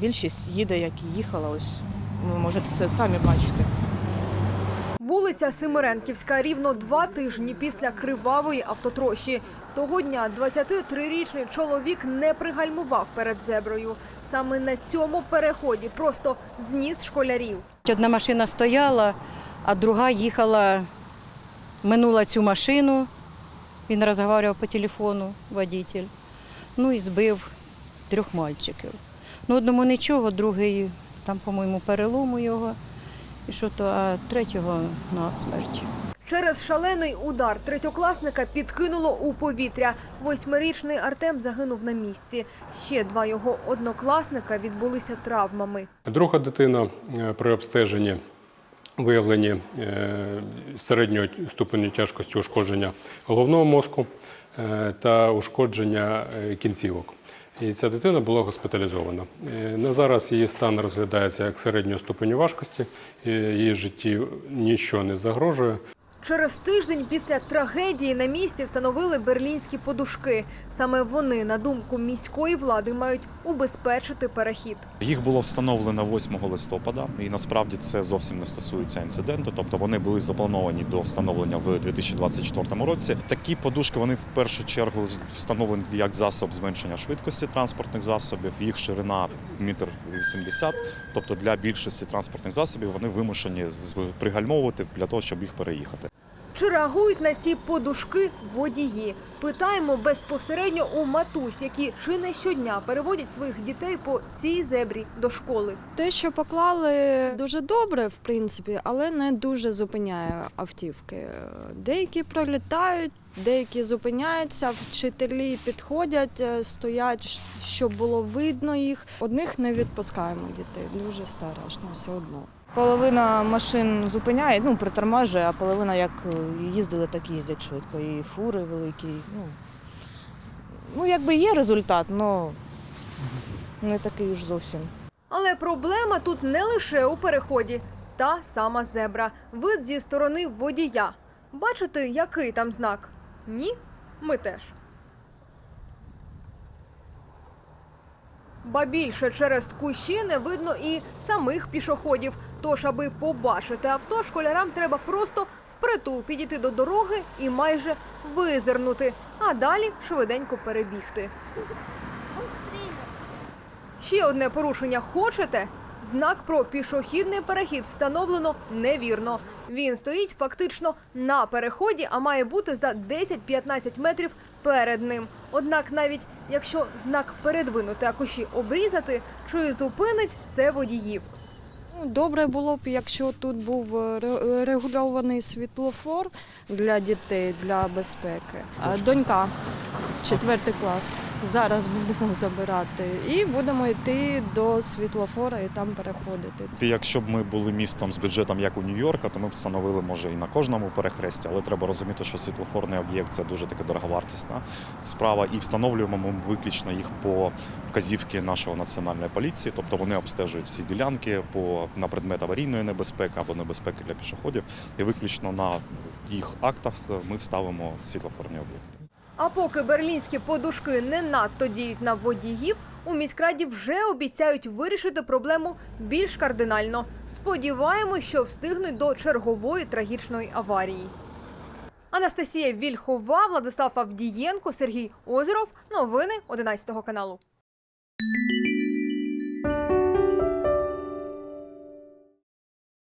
Більшість їде, як і їхала. Ось ви можете це самі бачити. Вулиця Семиренківська рівно два тижні після кривавої автотрощі. Того дня 23-річний чоловік не пригальмував перед зеброю. Саме на цьому переході просто зніс школярів. Одна машина стояла, а друга їхала, минула цю машину. Він розмовляв по телефону, водитель. Ну і збив трьох мальчиків. Ну, одному нічого, другий там, по-моєму, перелому його. І що то, а третього на смерть. Через шалений удар третьокласника підкинуло у повітря. Восьмирічний Артем загинув на місці. Ще два його однокласника відбулися травмами. Друга дитина е, при обстеженні виявлені е, середнього ступеню тяжкості ушкодження головного мозку е, та ушкодження кінцівок. І ця дитина була госпіталізована. Е, На зараз її стан розглядається як середнього ступеню важкості, її житті нічого не загрожує. Через тиждень після трагедії на місці встановили берлінські подушки. Саме вони, на думку міської влади, мають убезпечити перехід. Їх було встановлено 8 листопада, і насправді це зовсім не стосується інциденту. Тобто вони були заплановані до встановлення в 2024 році. Такі подушки вони в першу чергу встановлені як засоб зменшення швидкості транспортних засобів. Їх ширина метр вісімдесят. Тобто для більшості транспортних засобів вони вимушені пригальмовувати для того, щоб їх переїхати. Чи реагують на ці подушки водії? Питаємо безпосередньо у матусь, які чи не щодня переводять своїх дітей по цій зебрі до школи. Те, що поклали дуже добре, в принципі, але не дуже зупиняє автівки. Деякі пролітають, деякі зупиняються, вчителі підходять, е, стоять, щоб було видно їх. Одних не відпускаємо дітей, дуже страшно все одно. Половина машин зупиняє, ну притормажує, а половина як е, їздили, так їздять швидко. І фури великі. Ну, ну якби є результат, але не такий уж зовсім. Але проблема тут не лише у переході. Та сама зебра. Вид зі сторони водія. Бачите, який там знак? Ні? Ми теж. Ба більше через кущі не видно і самих пішоходів. Тож, аби побачити авто, школярам треба просто впритул підійти до дороги і майже визирнути, а далі швиденько перебігти. Ще одне порушення хочете? Знак про пішохідний перехід встановлено невірно. Він стоїть фактично на переході, а має бути за 10-15 метрів перед ним. Однак, навіть якщо знак передвинути, а кущі обрізати, чи зупинить це водіїв. Ну, Добре було б, якщо тут був е, регульований світлофор для дітей для безпеки. Донька, четвертий клас. Зараз будемо забирати і будемо йти до світлофора і там переходити. Якщо б ми були містом з бюджетом, як у Нью-Йорка, то ми б встановили може і на кожному перехресті, але треба розуміти, що світлофорний об'єкт це дуже таки дороговартісна справа, і встановлюємо ми виключно їх по вказівці нашого національної поліції, тобто вони обстежують всі ділянки по на предмет аварійної небезпеки або небезпеки для пішоходів, і виключно на їх актах ми вставимо світлофорні об'єкти. А поки берлінські подушки не надто діють на водіїв, у міськраді вже обіцяють вирішити проблему більш кардинально. Сподіваємось, що встигнуть до чергової трагічної аварії. Анастасія Вільхова, Владислав Авдієнко, Сергій Озеров. Новини 11 каналу.